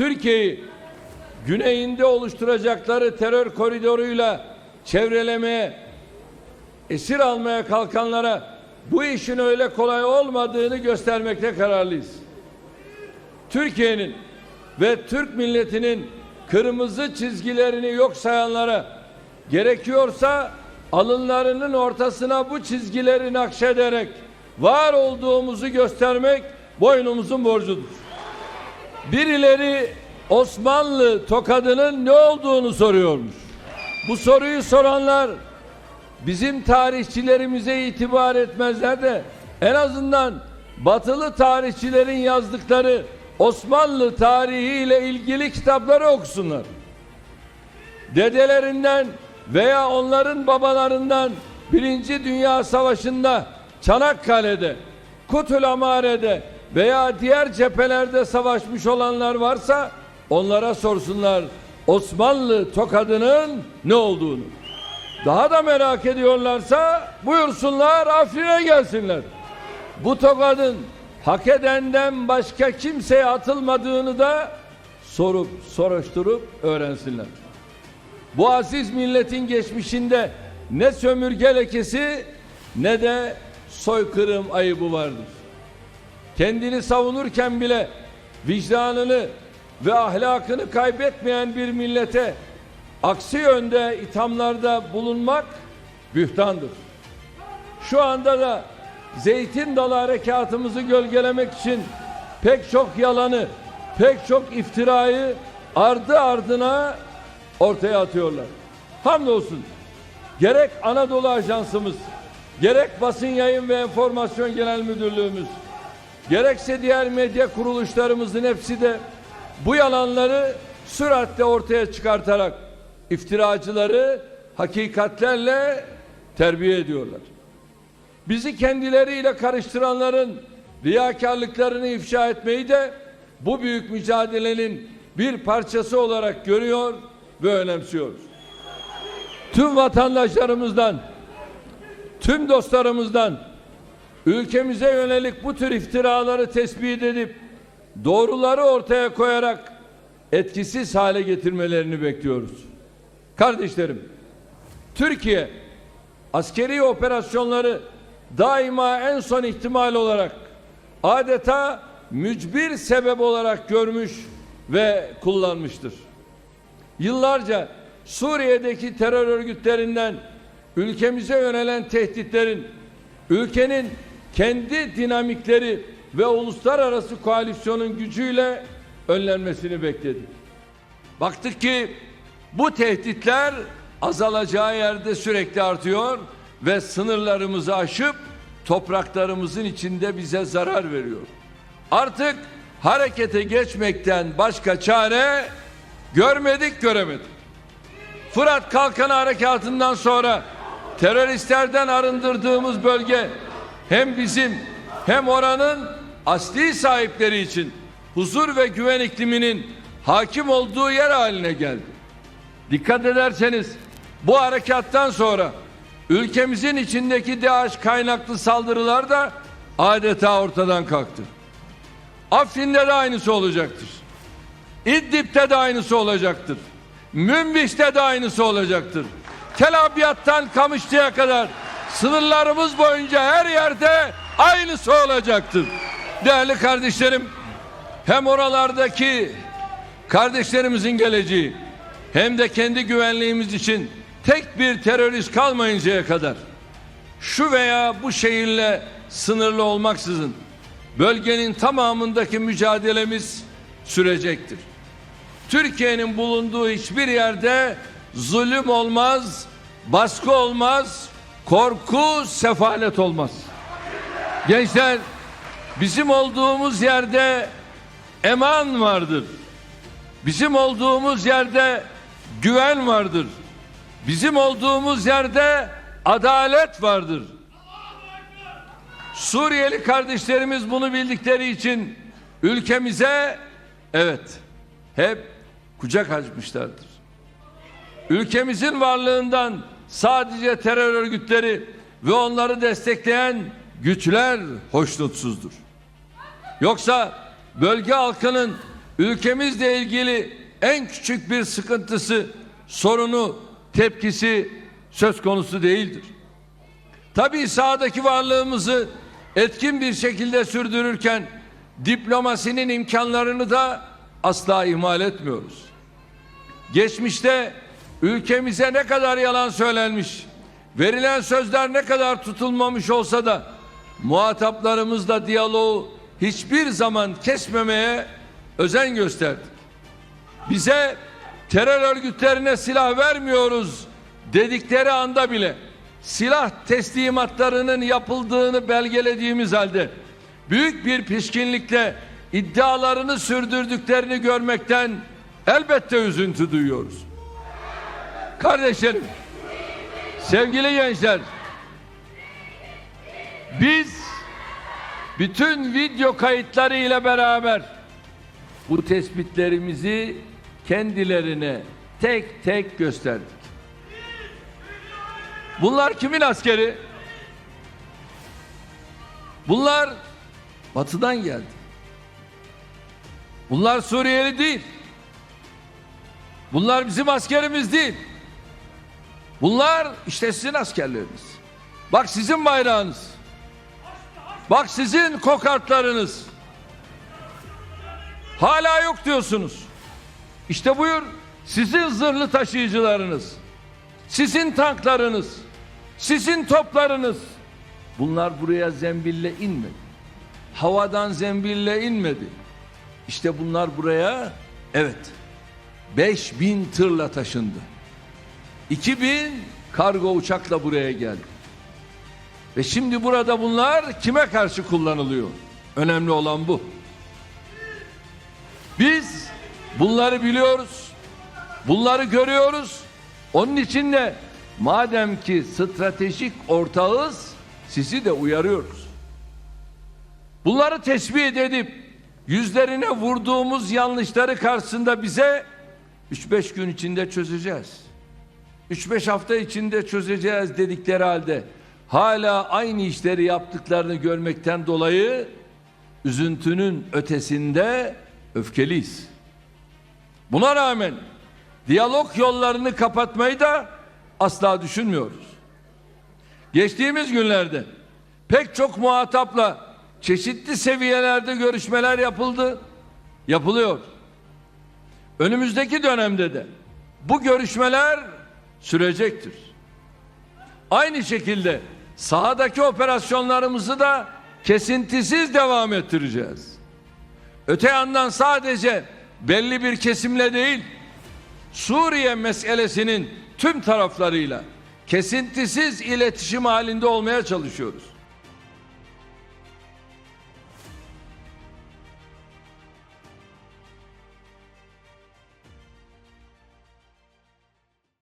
Türkiye'yi güneyinde oluşturacakları terör koridoruyla çevrelemeye, esir almaya kalkanlara bu işin öyle kolay olmadığını göstermekte kararlıyız. Türkiye'nin ve Türk milletinin kırmızı çizgilerini yok sayanlara gerekiyorsa alınlarının ortasına bu çizgileri nakşederek var olduğumuzu göstermek boynumuzun borcudur. Birileri Osmanlı tokadının ne olduğunu soruyormuş. Bu soruyu soranlar bizim tarihçilerimize itibar etmezler de en azından batılı tarihçilerin yazdıkları Osmanlı tarihiyle ilgili kitapları okusunlar. Dedelerinden veya onların babalarından Birinci Dünya Savaşı'nda Çanakkale'de, Kutulamare'de veya diğer cephelerde savaşmış olanlar varsa onlara sorsunlar Osmanlı tokadının ne olduğunu. Daha da merak ediyorlarsa buyursunlar Afrin'e gelsinler. Bu tokadın hak edenden başka kimseye atılmadığını da sorup soruşturup öğrensinler. Bu aziz milletin geçmişinde ne sömürge lekesi ne de soykırım ayıbı vardır. Kendini savunurken bile vicdanını ve ahlakını kaybetmeyen bir millete aksi yönde ithamlarda bulunmak bühtandır. Şu anda da Zeytin Dalı harekatımızı gölgelemek için pek çok yalanı, pek çok iftirayı ardı ardına ortaya atıyorlar. Hamdolsun gerek Anadolu Ajansımız, gerek Basın Yayın ve Enformasyon Genel Müdürlüğümüz, gerekse diğer medya kuruluşlarımızın hepsi de bu yalanları süratle ortaya çıkartarak iftiracıları hakikatlerle terbiye ediyorlar. Bizi kendileriyle karıştıranların riyakarlıklarını ifşa etmeyi de bu büyük mücadelenin bir parçası olarak görüyor ve önemsiyoruz. Tüm vatandaşlarımızdan, tüm dostlarımızdan ülkemize yönelik bu tür iftiraları tespit edip doğruları ortaya koyarak etkisiz hale getirmelerini bekliyoruz. Kardeşlerim, Türkiye askeri operasyonları daima en son ihtimal olarak adeta mücbir sebep olarak görmüş ve kullanmıştır. Yıllarca Suriye'deki terör örgütlerinden ülkemize yönelen tehditlerin ülkenin kendi dinamikleri ve uluslararası koalisyonun gücüyle önlenmesini bekledik. Baktık ki bu tehditler azalacağı yerde sürekli artıyor ve sınırlarımızı aşıp topraklarımızın içinde bize zarar veriyor. Artık harekete geçmekten başka çare görmedik göremedik. Fırat Kalkanı Harekatı'ndan sonra teröristlerden arındırdığımız bölge hem bizim hem oranın asli sahipleri için huzur ve güven ikliminin hakim olduğu yer haline geldi. Dikkat ederseniz bu harekattan sonra ülkemizin içindeki DAEŞ kaynaklı saldırılar da adeta ortadan kalktı. Afrin'de de aynısı olacaktır. İdlib'de de aynısı olacaktır. Münbiş'te de aynısı olacaktır. Tel Abyad'dan Kamışlı'ya kadar sınırlarımız boyunca her yerde aynısı olacaktır. Değerli kardeşlerim, hem oralardaki kardeşlerimizin geleceği hem de kendi güvenliğimiz için tek bir terörist kalmayıncaya kadar şu veya bu şehirle sınırlı olmaksızın bölgenin tamamındaki mücadelemiz sürecektir. Türkiye'nin bulunduğu hiçbir yerde zulüm olmaz, baskı olmaz, korku, sefalet olmaz. Gençler bizim olduğumuz yerde eman vardır. Bizim olduğumuz yerde güven vardır. Bizim olduğumuz yerde adalet vardır. Suriyeli kardeşlerimiz bunu bildikleri için ülkemize evet hep kucak açmışlardır. Ülkemizin varlığından sadece terör örgütleri ve onları destekleyen güçler hoşnutsuzdur. Yoksa bölge halkının ülkemizle ilgili en küçük bir sıkıntısı, sorunu, tepkisi söz konusu değildir. Tabii sahadaki varlığımızı etkin bir şekilde sürdürürken diplomasinin imkanlarını da asla ihmal etmiyoruz. Geçmişte ülkemize ne kadar yalan söylenmiş, verilen sözler ne kadar tutulmamış olsa da muhataplarımızla diyaloğu hiçbir zaman kesmemeye özen gösterdik. Bize terör örgütlerine silah vermiyoruz dedikleri anda bile silah teslimatlarının yapıldığını belgelediğimiz halde büyük bir pişkinlikle iddialarını sürdürdüklerini görmekten elbette üzüntü duyuyoruz. Kardeşlerim, sevgili gençler, biz bütün video kayıtları ile beraber bu tespitlerimizi kendilerine tek tek gösterdik. Bunlar kimin askeri? Bunlar batıdan geldi. Bunlar Suriyeli değil. Bunlar bizim askerimiz değil. Bunlar işte sizin askerleriniz. Bak sizin bayrağınız. Bak sizin kokartlarınız. Hala yok diyorsunuz. İşte buyur sizin zırhlı taşıyıcılarınız. Sizin tanklarınız. Sizin toplarınız. Bunlar buraya zembille inmedi. Havadan zembille inmedi. İşte bunlar buraya evet 5000 tırla taşındı. 2000 kargo uçakla buraya geldi. Ve şimdi burada bunlar kime karşı kullanılıyor? Önemli olan bu. Biz bunları biliyoruz. Bunları görüyoruz. Onun için de madem ki stratejik ortağız sizi de uyarıyoruz. Bunları tespit edip yüzlerine vurduğumuz yanlışları karşısında bize 3-5 gün içinde çözeceğiz. 3-5 hafta içinde çözeceğiz dedikleri halde hala aynı işleri yaptıklarını görmekten dolayı üzüntünün ötesinde öfkeliyiz. Buna rağmen diyalog yollarını kapatmayı da asla düşünmüyoruz. Geçtiğimiz günlerde pek çok muhatapla çeşitli seviyelerde görüşmeler yapıldı, yapılıyor. Önümüzdeki dönemde de bu görüşmeler sürecektir. Aynı şekilde sahadaki operasyonlarımızı da kesintisiz devam ettireceğiz. Öte yandan sadece belli bir kesimle değil, Suriye meselesinin tüm taraflarıyla kesintisiz iletişim halinde olmaya çalışıyoruz.